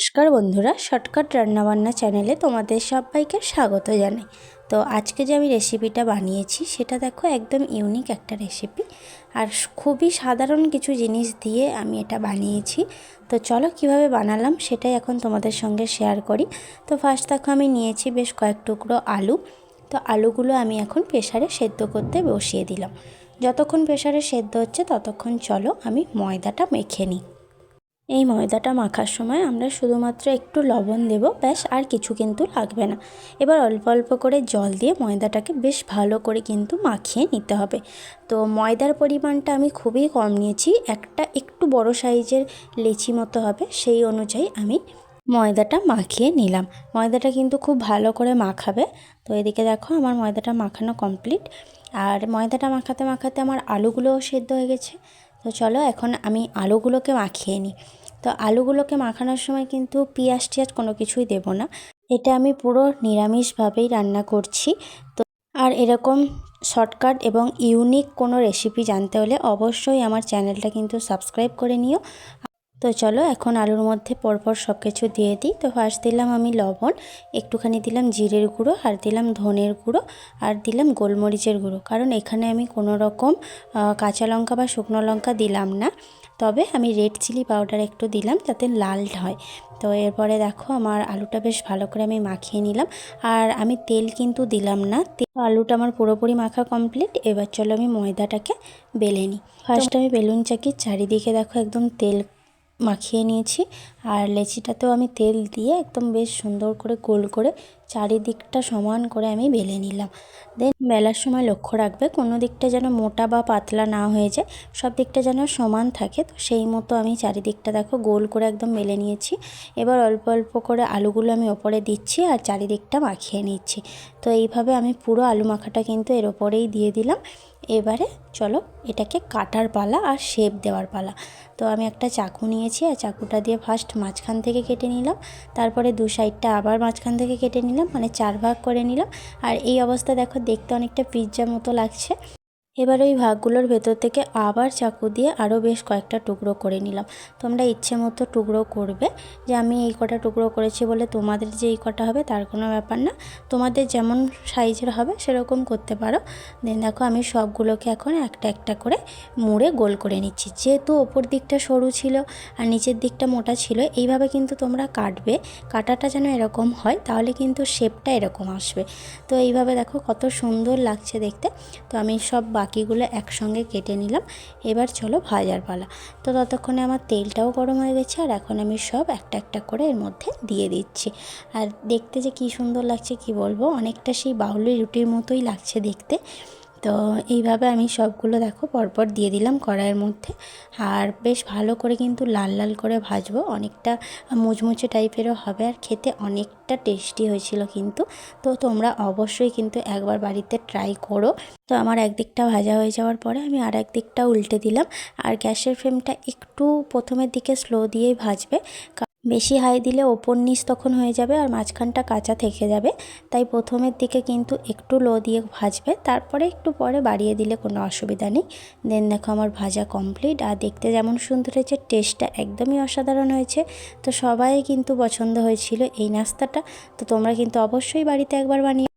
নমস্কার বন্ধুরা, শর্টকাট রান্নাবান্না চ্যানেলে তোমাদের সবাইকে স্বাগত জানাই। তো আজকে যে আমি রেসিপিটা বানিয়েছি, সেটা দেখো একদম ইউনিক একটা রেসিপি। আর খুবই সাধারণ কিছু জিনিস দিয়ে আমি এটা বানিয়েছি। তো চলো কীভাবে বানালাম সেটাই এখন তোমাদের সঙ্গে শেয়ার করি। তো ফার্স্ট দেখো আমি নিয়েছি বেশ কয়েক টুকরো আলু। তো আলুগুলো আমি এখন প্রেশারে সেদ্ধ করতে বসিয়ে দিলাম। যতক্ষণ প্রেশারে সেদ্ধ হচ্ছে, ততক্ষণ চলো আমি ময়দাটা মেখে নিই। এই ময়দাটা মাখার সময় আমরা শুধুমাত্র একটু লবণ দেব, ব্যাস আর কিছু কিন্তু লাগবে না। এবার অল্প অল্প করে জল দিয়ে ময়দাটাকে বেশ ভালো করে কিন্তু মাখিয়ে নিতে হবে। তো ময়দার পরিমাণটা আমি খুবই কম নিয়েছি, একটা একটু বড় সাইজের লেচি মতো হবে, সেই অনুযায়ী আমি ময়দাটা মাখিয়ে নিলাম। ময়দাটা কিন্তু খুব ভালো করে মাখাবে। তো এদিকে দেখো আমার ময়দাটা মাখানো কমপ্লিট। আর ময়দাটা মাখাতে মাখাতে আমার আলুগুলোও সেদ্ধ হয়ে গেছে। তো চলো এখন আমি আলুগুলোকে মাখিয়ে নিই। তো আলুগুলোকে মাখানোর সময় কিন্তু পেঁয়াজ টিয়াজ কোনো কিছুই দেব না। এটা আমি পুরো নিরামিষভাবেই রান্না করছি। তো আর এরকম শর্টকাট এবং ইউনিক কোনো রেসিপি জানতে হলে অবশ্যই আমার চ্যানেলটা কিন্তু সাবস্ক্রাইব করে নিও। তো চলো এখন আলুর মধ্যে পরপর সব কিছু দিয়ে দিই। তো ফার্স্ট দিলাম আমি লবণ, একটুখানি দিলাম জিরের গুঁড়ো আর দিলাম ধনের গুঁড়ো আর দিলাম গোলমরিচের গুঁড়ো। কারণ এখানে আমি কোনো রকম কাঁচা লঙ্কা বা শুকনো লঙ্কা দিলাম না। তবে আমি রেড চিলি পাউডার একটু দিলাম যাতে লাল হয়। তো এরপরে দেখো আমার আলুটা বেশ ভালো করে আমি মাখিয়ে নিলাম। আর আমি তেল কিন্তু দিলাম না। তেল আলুটা আমার পুরোপুরি মাখা কমপ্লিট। এবার চলো আমি ময়দাটাকে বেলে নিই। ফার্স্ট আমি বেলুন চাকির চারিদিকে দেখো একদম তেল মাখিয়ে নিয়েছি। আর লেচিটাতেও আমি তেল দিয়ে একদম বেশ সুন্দর করে গোল করে চারিদিকটা সমান করে আমি বেলে নিলাম। দেন বেলার সময় লক্ষ্য রাখবে, কোনো দিকটা যেন মোটা বা পাতলা না হয়ে যায়, সব দিকটা যেন সমান থাকে। তো সেই মতো আমি চারিদিকটা দেখো গোল করে একদম বেলে নিয়েছি। এবার অল্প অল্প করে আলুগুলো আমি ওপরে দিচ্ছি আর চারিদিকটা মাখিয়ে নিচ্ছি। তো এইভাবে আমি পুরো আলু মাখাটা কিন্তু এর ওপরেই দিয়ে দিলাম। এবারে চলো এটাকে কাটার পালা আর শেপ দেওয়ার পালা। তো আমি একটা চাকু নিয়েছি আর চাকুটা দিয়ে ফার্স্ট মাঝখান থেকে কেটে নিলাম। তারপরে দু সাইডটা আবার মাঝখান থেকে কেটে নিলাম মানে চার ভাগ করে নিলাম। আর এই অবস্থা দেখো, দেখতে অনেকটা পিৎজা মতো লাগছে। এবার ওই ভাগগুলোর ভেতর থেকে আবার চাকু দিয়ে আরও বেশ কয়েকটা টুকরো করে নিলাম। তোমরা ইচ্ছে মতো টুকরো করবে যে আমি এই কটা টুকরো করেছি বলে তোমাদের যে এই কটা হবে তার কোনো ব্যাপার না। তোমাদের যেমন সাইজের হবে সেরকম করতে পারো। দেন দেখো আমি সবগুলোকে এখন একটা একটা করে মুড়ে গোল করে নিচ্ছি। যেহেতু ওপর দিকটা সরু ছিল আর নিচের দিকটা মোটা ছিল, এইভাবে কিন্তু তোমরা কাটবে। কাটাটা যেন এরকম হয় তাহলে কিন্তু শেপটা এরকম আসবে। তো এইভাবে দেখো কত সুন্দর লাগছে দেখতে। তো আমি সব বাকিগুলো একসঙ্গে কেটে নিলাম। এবার চলো ভাজার পালা। তো ততক্ষণে আমার তেলটাও গরম হয়ে গেছে আর এখন আমি সব একটা একটা করে এর মধ্যে দিয়ে দিচ্ছি। আর দেখতে যে কি সুন্দর লাগছে কি বলব? অনেকটা সেই বাউলি রুটির মতোই লাগছে দেখতে। তো এইভাবে আমি সবগুলো দেখো পরপর দিয়ে দিলাম কড়াইয়ের মধ্যে। আর বেশ ভালো করে কিন্তু লাল লাল করে ভাজবো। অনেকটা মুচমুচে টাইপেরও হবে আর খেতে অনেকটা টেস্টি হয়েছিল কিন্তু। তো তোমরা অবশ্যই কিন্তু একবার বাড়িতে ট্রাই করো। তো আমার একদিকটা ভাজা হয়ে যাওয়ার পরে আমি আর একদিকটা উল্টে দিলাম। আর গ্যাসের ফ্লেমটা একটু প্রথমের দিকে স্লো দিয়েই ভাজবে। বেশি হাই দিলে ওপর নিচ তখন হয়ে যাবে আর মাঝখানটা কাঁচা থেকে যাবে। তাই প্রথমের দিকে কিন্তু একটু লো দিয়ে ভাজবে, তারপরে একটু পরে বাড়িয়ে দিলে কোনো অসুবিধা নেই। দেন দেখো আমার ভাজা কমপ্লিট আর দেখতে যেমন সুন্দর হয়েছে টেস্টটা একদমই অসাধারণ হয়েছে। তো সবাই কিন্তু পছন্দ হয়েছিল এই নাস্তাটা। তো তোমরা কিন্তু অবশ্যই বাড়িতে একবার বানিয়ে